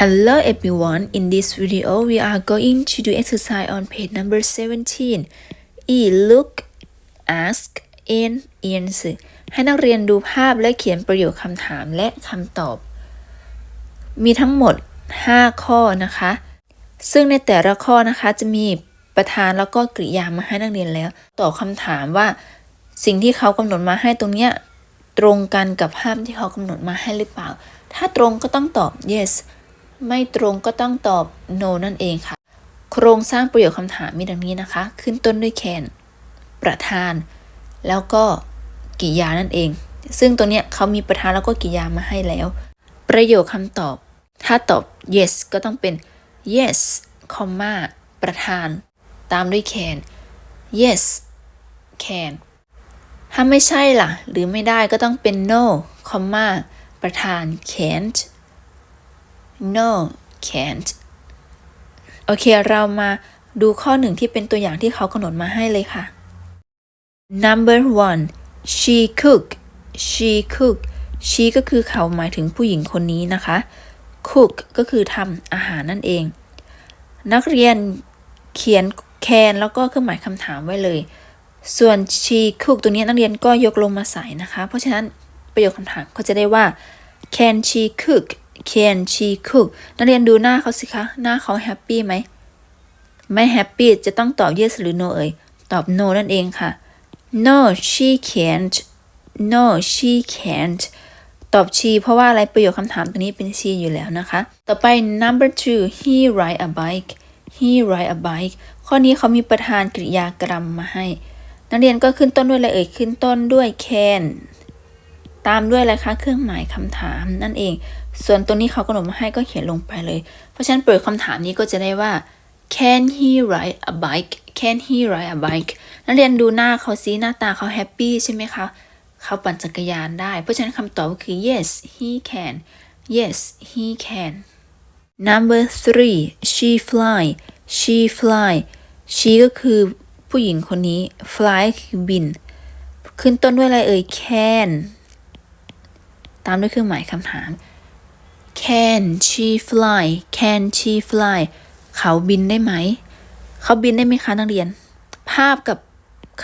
Hello everyone, in this video we are going to do exercise on page number 17. E. Look, ask, and answer ให้นักเรียนดูภาพและเขียนประโยคคำถามและคำตอบ มีทั้งหมด 5 ข้อนะคะ ซึ่งในแต่ละข้อนะคะจะมีประธานแล้วก็กริยามาให้นักเรียนแล้ว ตอบคำถามว่า สิ่งที่เขากำหนดมาให้ตรงเนี้ยตรงกันกับภาพที่เขากำหนดมาให้หรือเปล่า ถ้าตรงก็ต้องตอบ yes ไม่ตรงก็ต้องตอบ no นั่นเองค่ะ โครงสร้างประโยคคำถามมีดังนี้นะคะ ขึ้นต้นด้วย can ประธาน แล้วก็กริยานั่นเอง ซึ่งตัวเนี้ยเขามีประธานแล้วก็กริยามาให้แล้ว ประโยคคำตอบ ถ้าตอบ yes ก็ต้องเป็น yes คอมมาประธาน ตามด้วย can yes can ถ้าไม่ใช่ล่ะ หรือไม่ได้ก็ต้องเป็น no คอมมาประธาน can't no can't โอเค เรามาดูข้อหนึ่งที่เป็นตัวอย่างที่เขากำหนดมาให้เลยค่ะ number one she cook she cook she ก็คือเขาหมายถึงผู้หญิงคนนี้นะคะ cook ก็คือทำอาหารนั่นเอง นักเรียนเขียน can แล้วก็เครื่องหมายคำถามไว้เลย ส่วน she cook ตัวนี้นักเรียนก็ยกลงมาใส่นะคะ เพราะฉะนั้นประโยคคำถามก็จะได้ว่า can she cook can she cook นักเรียนดูหน้าเขาสิคะ หน้าเขาแฮปปี้ไหม ไม่แฮปปี้จะต้องตอบ yes หรือ no เอ่ย ตอบ no นั่นเองค่ะ no she can't no she can't ตอบ she เพราะว่าอะไรประโยคคำถามตัวนี้เป็น she อยู่แล้วนะคะ ต่อไป number two he ride a bike he ride a bike ข้อนี้เขามีประธานกริยากรรมมาให้ นักเรียนก็ขึ้นต้นด้วยอะไรเอ่ย ขึ้นต้นด้วย can ตามด้วยอะไรคะเครื่องหมายคำถามนั่นเอง ส่วนตัวนี้เขากำหนดมาให้ก็เขียนลงไปเลย เพราะฉะนั้นเปิดคำถามนี้ก็จะได้ว่า can he ride a bike can he ride a bike นักเรียนดูหน้าเขาซีหน้าตาเขาแฮปปี้ใช่ไหมคะเขาปั่นจักรยานได้ เพราะฉะนั้นคำตอบก็คือ yes he can yes he can number three she fly she fly she ก็คือผู้หญิงคนนี้ fly คือบิน ขึ้นต้นด้วยอะไรเอ่ย can ตามด้วยเครื่องหมายคำถาม can she fly can she fly เขาบินได้ไหม เขาบินได้ไหมคะนักเรียน ภาพกับ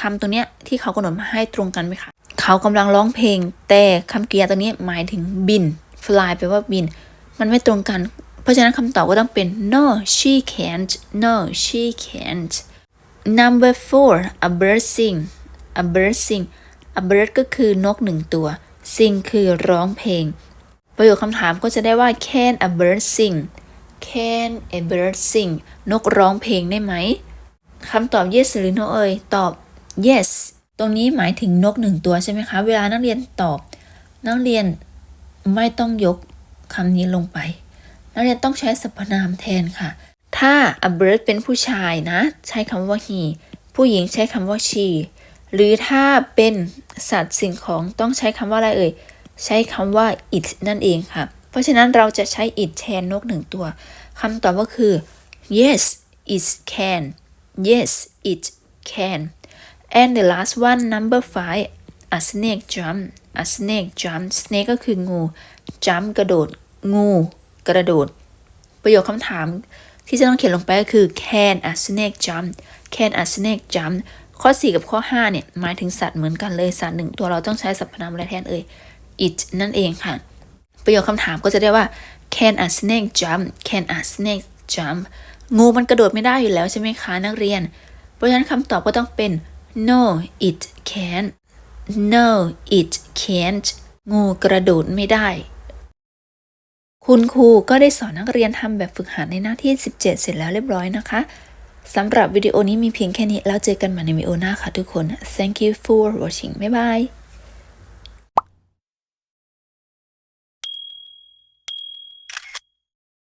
คำตัวเนี้ยที่เขากำหนดมาให้ตรงกันไหมคะ เขากำลังร้องเพลง แต่คำกริยาตัวนี้หมายถึงบิน fly แปลว่าบิน มันไม่ตรงกัน เพราะฉะนั้นคำตอบก็ต้องเป็น no she can't no she can't number four a bird sing a bird sing a bird ก็คือนกหนึ่งตัว sing คือร้องเพลง ประโยคคำถามก็จะได้ว่า can a bird sing can a bird sing นกร้องเพลงได้ไหมคำตอบ yes หรือ no เอ่ยตอบ yes ตรงนี้หมายถึงนกหนึ่งตัวใช่ไหมคะ เวลานักเรียนตอบ นักเรียนไม่ต้องยกคำนี้ลงไป นักเรียนต้องใช้สรรพนามแทนค่ะ ถ้า a bird เป็นผู้ชายนะ ใช้คำว่า he ผู้หญิงใช้คำว่า she หรือถ้าเป็นสัตว์สิ่งของต้องใช้คำว่าอะไรเอ่ย ใช้คำว่า it นั่นเองค่ะ เพราะฉะนั้นเราจะใช้ it แทนนกหนึ่งตัวคำตอบก็คือ yes it can yes it can and the last one number five a snake jump a snake jump snake ก็คืองู jump กระโดด งู กระโดด ประโยคคำถามที่จะต้องเขียนลงไปก็คือ can a snake jump can a snake jump ข้อ 4 กับข้อ 5 เนี่ย หมายถึงสัตว์เหมือนกันเลยสัตว์หนึ่งตัวเราต้องใช้สรรพนามอะไรแทนเอ่ย it นั่นเองค่ะ ประโยคคำถามก็จะได้ว่า can a snake jump can a snake jump งูมันกระโดดไม่ได้อยู่แล้วใช่ไหมคะนักเรียน เพราะฉะนั้นคำตอบก็ต้องเป็น no it can't no it can't งูกระโดดไม่ได้ คุณครูก็ได้สอนนักเรียนทำแบบฝึกหัดในหน้าที่ 17 เสร็จแล้วเรียบร้อยนะคะ สำหรับวิดีโอนี้มีเพียงแค่นี้แล้วเจอกันใหม่ในวิดีโอหน้าค่ะทุกคน thank you for watching บ๊ายบาย